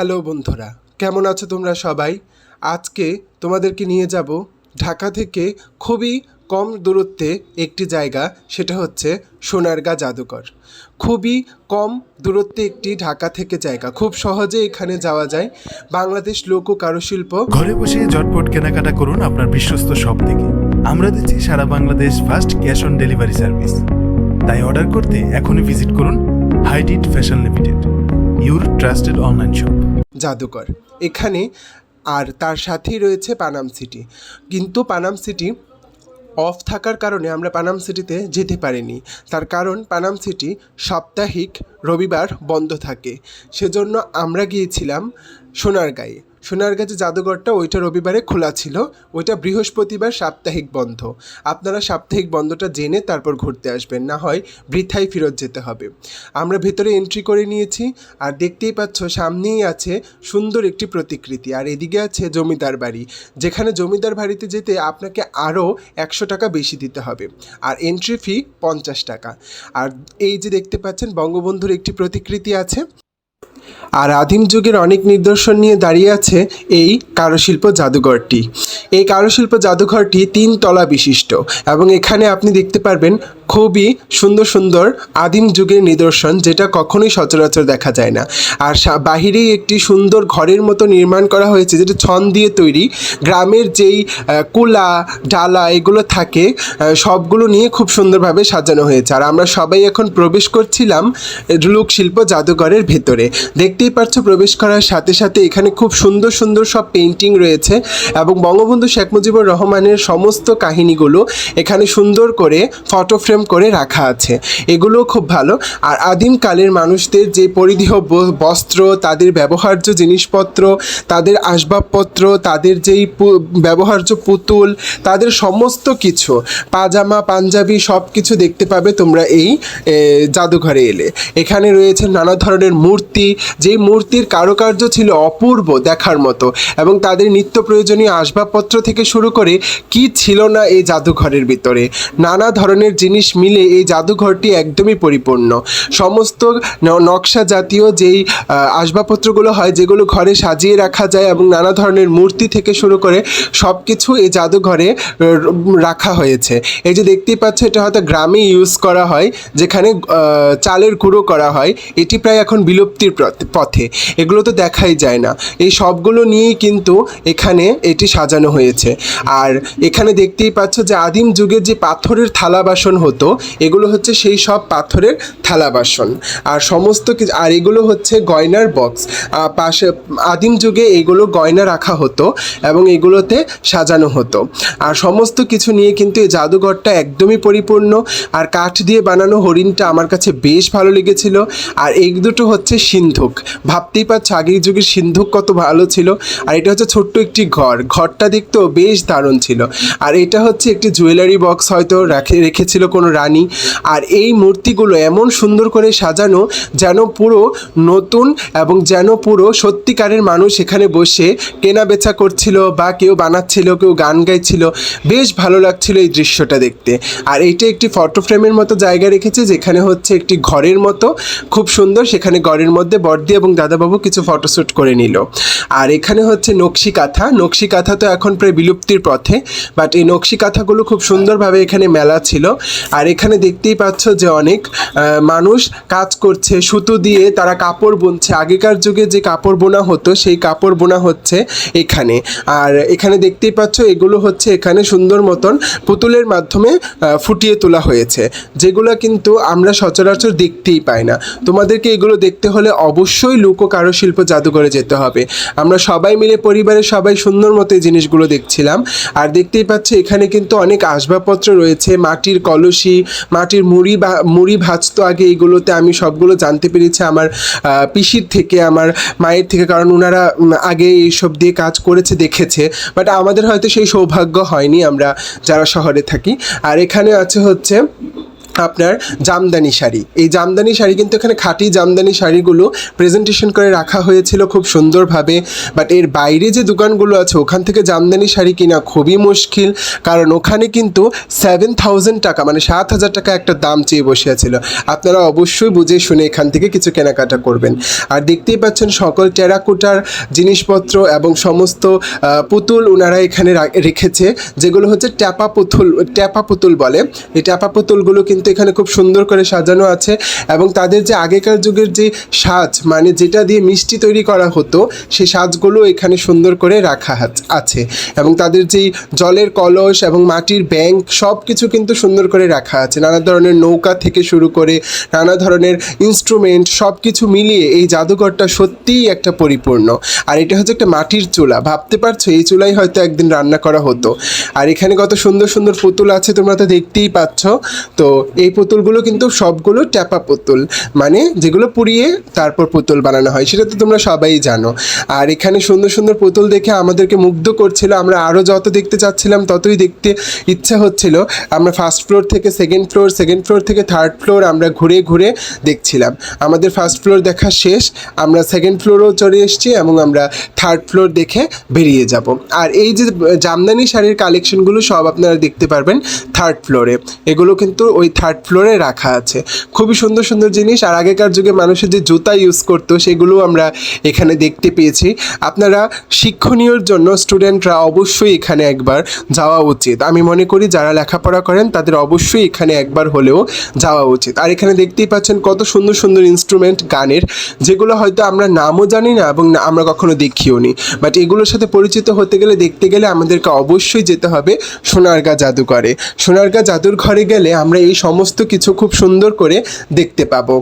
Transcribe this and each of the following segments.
Hello বন্ধুরা, কেমন আছো তোমরা সবাই? আজকে তোমাদেরকে নিয়ে যাব ঢাকা থেকে খুবই কম দূরত্বে একটি জায়গা, সেটা হচ্ছে সোনারগাঁ জাদুঘর। খুবই কম দূরত্বে একটি ঢাকা থেকে জায়গা। খুব সহজে এখানে যাওয়া যায়। বাংলাদেশ লোক ও কারুশিল্প। ঘরে বসে ঝটপট কেনাকাটা করুন আপনার বিশ্বস্ত শপ থেকে আমরা দিচ্ছি সারা Bangladesh first cash on delivery service. তাই অর্ডার করতে এখনই ভিজিট করুন হাইডিট fashion limited. Your trusted online shop. জাদুকর। এখানে আর তার সাথেই রয়েছে পানাম সিটি। কিন্তু পানাম সিটি অফ থাকার কারণে আমরা পানাম সিটিতে যেতে পারিনি। তার কারণ পানাম সিটি সাপ্তাহিক রবিবার বন্ধ থাকে। সেজন্য আমরা গিয়েছিলাম সোনারগাঁয়ে। সোনারগাঁ যে জাদুঘরটা ওইটা রবিবারে খোলা ছিল। ওইটা বৃহস্পতিবার সাপ্তাহিক বন্ধ। আপনারা সাপ্তাহিক বন্ধটা জেনে তারপর ঘুরতে আসবেন, না হয় বৃথায় ফেরত যেতে হবে। আমরা ভেতরে এন্ট্রি করে নিয়েছি আর দেখতেই পাচ্ছ সামনেই আছে সুন্দর একটি প্রতিকৃতি আর এদিকে আছে জমিদার বাড়ি। যেখানে জমিদার বাড়িতে যেতে আপনাকে আরও একশো টাকা বেশি দিতে হবে আর এন্ট্রি ফি পঞ্চাশ টাকা। আর এই যে দেখতে পাচ্ছেন বঙ্গবন্ধুর একটি প্রতিকৃতি আছে। আর আদিম যুগের অনেক নিদর্শন নিয়ে দাঁড়িয়ে আছে এই কারুশিল্প জাদুঘরটি। এই কারুশিল্প জাদুঘরটি তিন তলা বিশিষ্ট এবং এখানে আপনি দেখতে পারবেন খুবই সুন্দর সুন্দর আদিম যুগের নিদর্শন যেটা কখনোই সচরাচর দেখা যায় না। আর বাহিরেই একটি সুন্দর ঘরের মতো নির্মাণ করা হয়েছে যেটা ছন দিয়ে তৈরি। গ্রামের যেই কুলা, ডালা এগুলো থাকে সবগুলো নিয়ে খুব সুন্দরভাবে সাজানো হয়েছে। আর আমরা সবাই এখন প্রবেশ করছিলাম লোকশিল্প জাদুঘরের ভেতরে। দেখতেই পাচ্ছ প্রবেশ করার সাথে সাথে এখানে খুব সুন্দর সুন্দর সব পেন্টিং রয়েছে এবং বঙ্গবন্ধু শেখ মুজিবুর রহমানের সমস্ত কাহিনীগুলো এখানে সুন্দর করে ফটো ফ্রেম করে রাখা আছে। এগুলো খুব ভালো। আর আদিমকালের মানুষদের যে পরিধেয় বস্ত্র, তাদের ব্যবহার্য জিনিসপত্র, তাদের আসবাবপত্র, তাদের যেই ব্যবহার্য পুতুল, তাদের সমস্ত কিছু, পাজামা, পাঞ্জাবি সব কিছু দেখতে পাবে তোমরা এই জাদুঘরে এলে। এখানে রয়েছে নানা ধরনের মূর্তি। যেই মূর্তির কারুকার্য ছিল অপূর্ব দেখার মতো এবং তাদের নিত্য প্রয়োজনীয় আসবাবপত্র থেকে শুরু করে কি ছিল না এই জাদুঘরের ভিতরে। নানা ধরনের জিনিস মিলে এই জাদুঘরটি একদমই পরিপূর্ণ। সমস্ত নকশা জাতীয় যেই আসবাবপত্রগুলো হয়, যেগুলো ঘরে সাজিয়ে রাখা যায় এবং নানা ধরনের মূর্তি থেকে শুরু করে সব কিছু এই জাদুঘরে রাখা হয়েছে। এই যে দেখতেই পাচ্ছ, এটা হয়তো গ্রামে ইউজ করা হয়, যেখানে চালের গুঁড়ো করা হয়। এটি প্রায় এখন বিলুপ্তির পথে। এগুলো তো দেখাই যায় না। এই সবগুলো নিয়েই কিন্তু এখানে এটি সাজানো হয়েছে। আর এখানে দেখতেই পাচ্ছ যে আদিম যুগের যে পাথরের থালা বাসন হতো এগুলো হচ্ছে সেই সব পাথরের থালা বাসন। আর সমস্ত কিছু আর এগুলো হচ্ছে গয়নার বক্স পাশে, আদিম যুগে এগুলো গয়না রাখা হতো এবং এগুলোতে সাজানো হতো। আর সমস্ত কিছু নিয়ে কিন্তু এই জাদুঘরটা একদমই পরিপূর্ণ। আর কাঠ দিয়ে বানানো হরিণটা আমার কাছে বেশ ভালো লেগেছিল। আর এই দুটো হচ্ছে সিন্ধুক। ভাবতেই পারছ, আগের যুগের সিন্ধুক কত ভালো ছিল। আর এটা হচ্ছে ছোট্ট একটি ঘর। ঘরটা দেখতেও বেশ দারুণ ছিল। আর এটা হচ্ছে একটি জুয়েলারি বক্স হয়তো রাখে, রেখেছিল কোনো রানী। আর এই মূর্তিগুলো এমন সুন্দর করে সাজানো যেন পুরো নতুন এবং যেন পুরো সত্যিকারের মানুষ এখানে বসে কেনা বেচা করছিল বা কেউ বানাচ্ছিল, কেউ গান গাইছিল। বেশ ভালো লাগছিল এই দৃশ্যটা দেখতে। আর এইটা একটি ফটো ফ্রেমের মতো জায়গা রেখেছে, যেখানে হচ্ছে একটি ঘরের মতো। খুব সুন্দর, সেখানে ঘরের মধ্যে বর্দি এবং দাদাবাবু কিছু ফটোশ্যুট করে নিল। আর এখানে হচ্ছে নকশি কাঁথা নকশি কাঁথা তো এখন প্রায় বিলুপ্তির পথে বাট এই নকশি কাঁথাগুলো খুব সুন্দরভাবে এখানে মেলা ছিল। আর এখানে দেখতেই পাচ্ছ যে অনেক মানুষ কাজ করছে, সুতো দিয়ে তারা কাপড় বুনছে। আগেকার যুগে যে কাপড় বোনা হতো, সেই কাপড় বোনা হচ্ছে এখানে। আর এখানে দেখতেই পাচ্ছ, এগুলো হচ্ছে এখানে সুন্দর মতন পুতুলের মাধ্যমে ফুটিয়ে তোলা হয়েছে, যেগুলো কিন্তু আমরা সচরাচর দেখতেই পাই না। তোমাদেরকে এগুলো দেখতে হলে অবশ্যই লোক কারুশিল্প জাদুঘরে যেতে হবে। আমরা সবাই মিলে, পরিবারের সবাই সুন্দর মতো এই জিনিসগুলো দেখছিলাম। আর দেখতেই পাচ্ছ, এখানে কিন্তু অনেক আসবাবপত্র রয়েছে, মাটির কলসি মাটির মুড়ি বা, মুড়ি ভাজতো আগে এইগুলোতে আমি সবগুলো জানতে পেরেছি আমার পিসির থেকে, আমার মায়ের থেকে, কারণ ওনারা আগে এইসব দিয়ে কাজ করেছে, দেখেছে বাট আমাদের হয়তো সেই সৌভাগ্য হয়নি আমরা যারা শহরে থাকি। আর এখানে আছে হচ্ছে আপনার জামদানি শাড়ি। এই জামদানি শাড়ি কিন্তু এখানে খাঁটি জামদানি শাড়িগুলো প্রেজেন্টেশন করে রাখা হয়েছিল খুব সুন্দরভাবে। বাট এর বাইরে যে দোকানগুলো আছে, ওখান থেকে জামদানি শাড়ি কিনা খুবই মুশকিল। কারণ ওখানে কিন্তু সেভেন থাউজেন্ড টাকা মানে সাত হাজার টাকা একটা দাম চেয়ে বসে আছিল। আপনারা অবশ্যই বুঝে শুনে এখান থেকে কিছু কেনাকাটা করবেন। আর দেখতেই পাচ্ছেন সকল টেরাকোটার জিনিসপত্র এবং সমস্ত পুতুল ওনারা এখানে রেখেছে। যেগুলো হচ্ছে ট্যাপা পুতুল ট্যাপা পুতুল বলে। এই ট্যাপা পুতুলগুলো কিন্তু এখানে খুব সুন্দর করে সাজানো আছে এবং তাদের যে আগেকার যুগের যে সাজ মানে যেটা দিয়ে মিষ্টি তৈরি করা হতো সেই সাজগুলো এখানে সুন্দর করে রাখা আছে। এবং তাদের যেই জলের কলস এবং মাটির ব্যাংক সব কিছু কিন্তু সুন্দর করে রাখা আছে। নানা ধরনের নৌকা থেকে শুরু করে, নানা ধরনের ইনস্ট্রুমেন্ট সব কিছু মিলিয়ে এই জাদুঘরটা সত্যিই একটা পরিপূর্ণ। আর এটা হচ্ছে একটা মাটির চুলা। ভাবতে পারছ, এই চুলাই হয়তো একদিন রান্না করা হতো। আর এখানে কত সুন্দর সুন্দর পুতুল আছে, তোমরা তো দেখতেই পাচ্ছ। তো এই পুতুলগুলো কিন্তু সবগুলো ট্যাপা পুতুল। মানে যেগুলো পুড়িয়ে তারপর পুতুল বানানো হয়, সেটা তো তোমরা সবাই জানো। আর এখানে সুন্দর সুন্দর পুতুল দেখে আমাদেরকে মুগ্ধ করছিল। আমরা আরও যত দেখতে চাচ্ছিলাম, ততই দেখতে ইচ্ছা হচ্ছিল। আমরা ফার্স্ট ফ্লোর থেকে সেকেন্ড ফ্লোর সেকেন্ড ফ্লোর থেকে থার্ড ফ্লোর আমরা ঘুরে ঘুরে দেখছিলাম। আমাদের ফার্স্ট ফ্লোর দেখা শেষ। আমরা সেকেন্ড ফ্লোরও চলে এসেছি এবং আমরা থার্ড ফ্লোর দেখে বেরিয়ে যাব। আর এই যে জামদানি শাড়ির কালেকশনগুলো সব আপনারা দেখতে পারবেন থার্ড ফ্লোরে এগুলো কিন্তু ওই থার্ড ফ্লোরে রাখা আছে। খুবই সুন্দর সুন্দর জিনিস। আর আগেকার যুগে মানুষের যে জুতা ইউজ করতো, সেগুলো আমরা এখানে দেখতে পেয়েছি। আপনারা শিক্ষণীয়র জন্য স্টুডেন্টরা অবশ্যই এখানে একবার যাওয়া উচিত। আমি মনে করি যারা লেখাপড়া করেন, তাদের অবশ্যই এখানে একবার হলেও যাওয়া উচিত। আর এখানে দেখতেই পাচ্ছেন কত সুন্দর সুন্দর ইনস্ট্রুমেন্ট গানের, যেগুলো হয়তো আমরা নামও জানি না এবং আমরা কখনো দেখিও নি। বাট এগুলোর সাথে পরিচিত হতে গেলে, দেখতে গেলে আমাদেরকে অবশ্যই যেতে হবে সোনারগাঁ জাদুঘরে। সোনারগাঁ জাদুর ঘরে গেলে আমরা এই সমস্ত কিছু খুব সুন্দর করে দেখতে পাবো।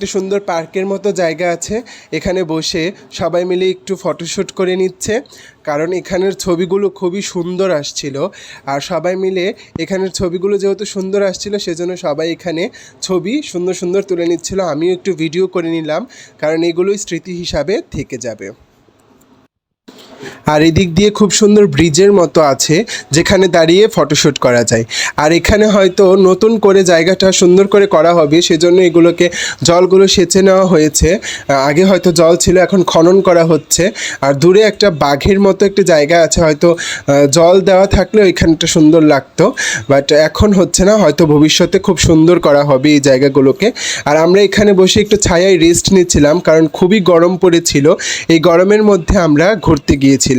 একটা সুন্দর পার্কের মতো জায়গা আছে। এখানে বসে সবাই মিলে একটু ফটোশ্যুট করে নিচ্ছে। কারণ এখানের ছবিগুলো খুবই সুন্দর আসছিল। আর সবাই মিলে এখানের ছবিগুলো যেহেতু সুন্দর আসছিল, সেজন্য সবাই এখানে ছবি সুন্দর সুন্দর তুলে নিচ্ছিল। আমিও একটু ভিডিও করে নিলাম, কারণ এগুলোই স্মৃতি হিসাবে থেকে যাবে। আর এদিক দিয়ে খুব সুন্দর ব্রিজের মতো আছে, যেখানে দাঁড়িয়ে ফটোশ্যুট করা যায়। আর এখানে হয়তো নতুন করে জায়গাটা সুন্দর করে করা হবে, সেজন্য এগুলোকে জলগুলো সেচে নেওয়া হয়েছে। আগে হয়তো জল ছিল, এখন খনন করা হচ্ছে। আর দূরে একটা বাঘের মতো একটা জায়গা আছে, হয়তো জল দেওয়া থাকলে ওইখানটা সুন্দর লাগতো। বাট এখন হচ্ছে না, হয়তো ভবিষ্যতে খুব সুন্দর করা হবে এই জায়গাগুলোকে। আর আমরা এখানে বসে একটু ছায়ায় রেস্ট নিচ্ছিলাম, কারণ খুবই গরম পড়েছিল। এই গরমের মধ্যে আমরা ঘুরতে গিয়েছিলাম।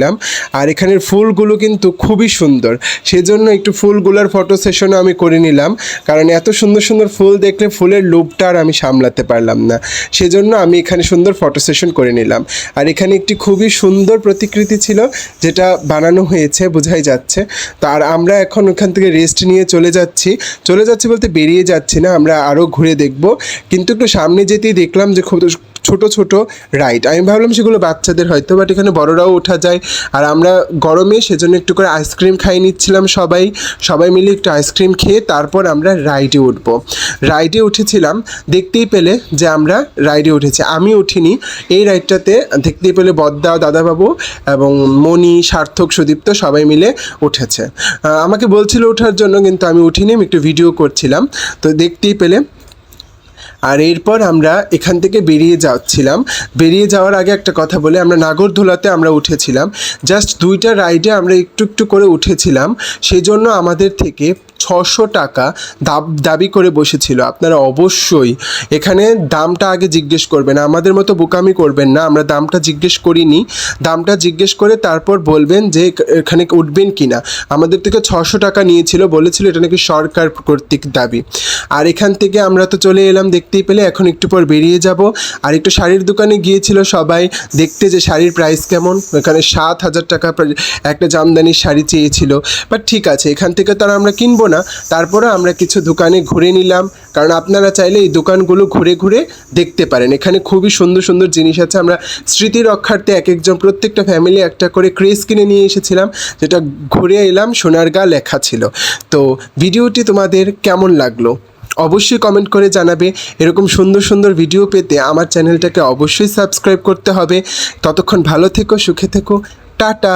আর এখানের ফুলগুলো কিন্তু খুবই সুন্দর। সেজন্য একটু ফুলগুলোর ফটো সেশনও আমি করে নিলাম। কারণ এত সুন্দর সুন্দর ফুল দেখলে ফুলের লোভটা আর আমি সামলাতে পারলাম না। সেজন্য আমি এখানে সুন্দর ফটো সেশন করে নিলাম। আর এখানে একটি খুবই সুন্দর প্রতিকৃতি ছিল, যেটা বানানো হয়েছে, বোঝাই যাচ্ছে। তো আর আমরা এখন ওখান থেকে রেস্ট নিয়ে চলে যাচ্ছি। চলে যাচ্ছি বলতে বেরিয়ে যাচ্ছি না, আমরা আরও ঘুরে দেখব। কিন্তু একটু সামনে যেতেই দেখলাম যে খুব ছোট ছোট রাইড আমি ভাবলাম সেগুলো বাচ্চাদের হয়তো বাট এখানে বড়রাও ওঠা যায়। আর আমরা গরমে সেজন্য একটু করে আইসক্রিম খাই নিচ্ছিলাম সবাই। সবাই মিলে একটু আইসক্রিম খেয়ে তারপর আমরা রাইডে উঠব। রাইডে উঠেছিলাম, দেখতেই পেলে যে আমরা রাইডে উঠেছি। আমি উঠিনি। এই রাইডটাতে দেখতেই পেলে বদ্দা, দাদাবাবু এবং মণি, সার্থক, সুদীপ্ত সবাই মিলে উঠেছে। আমাকে বলছিল ওঠার জন্য, কিন্তু আমি উঠিনি, আমি একটু ভিডিও করছিলাম। তো দেখতেই পেলে আর এরপর আমরা এখান থেকে বেরিয়ে যাচ্ছিলাম। বেরিয়ে যাওয়ার আগে একটা কথা বলে, আমরা নাগরদোলাতে আমরা উঠেছিলাম। জাস্ট দুইটা রাইডে আমরা একটু একটু করে উঠেছিলাম। সেজন্য আমাদের থেকে ছশো টাকা দাব করে বসেছিল। আপনারা অবশ্যই এখানে দামটা আগে জিজ্ঞেস করবেন। আমাদের মতো বোকামি করবেন না। আমরা দামটা জিজ্ঞেস করিনি। দামটা জিজ্ঞেস করে তারপর বলবেন যে এখানে উঠবেন কি না আমাদের থেকে ছশো টাকা নিয়েছিল, বলেছিল এটা নাকি সরকার কর্তৃক দাবি। আর এখান থেকে আমরা তো চলে এলাম দেখতেই পেলে। এখন একটু পর বেরিয়ে যাব। আর একটু শাড়ির দোকানে গিয়েছিল সবাই। দেখতে যে শাড়ির প্রাইস কেমন। এখানে সাত হাজার টাকা একটা জামদানির শাড়ি চেয়েছিল। বাট ঠিক আছে, এখান থেকে তো আর আমরা কিনবো না, তারপরে আমরা কিছু দোকানে ঘুরে নিলাম। কারণ আপনারা চাইলে এই দোকানগুলো ঘুরে ঘুরে দেখতে পারেন। এখানে খুবই সুন্দর সুন্দর জিনিস আছে। আমরা স্মৃতি রক্ষার্থে এক একজন, প্রত্যেকটা ফ্যামিলি একটা করে ক্রেজ কিনে নিয়ে এসেছিলাম। যেটা ঘুরে এলাম সোনারগা লেখা ছিল। তো ভিডিওটি তোমাদের কেমন লাগল? অবশ্যই কমেন্ট করে জানাবে। এরকম সুন্দর সুন্দর ভিডিও পেতে আমার চ্যানেলটাকে অবশ্যই সাবস্ক্রাইব করতে হবে। ততক্ষণ ভালো থেকো, সুখে থেকো। টাটা!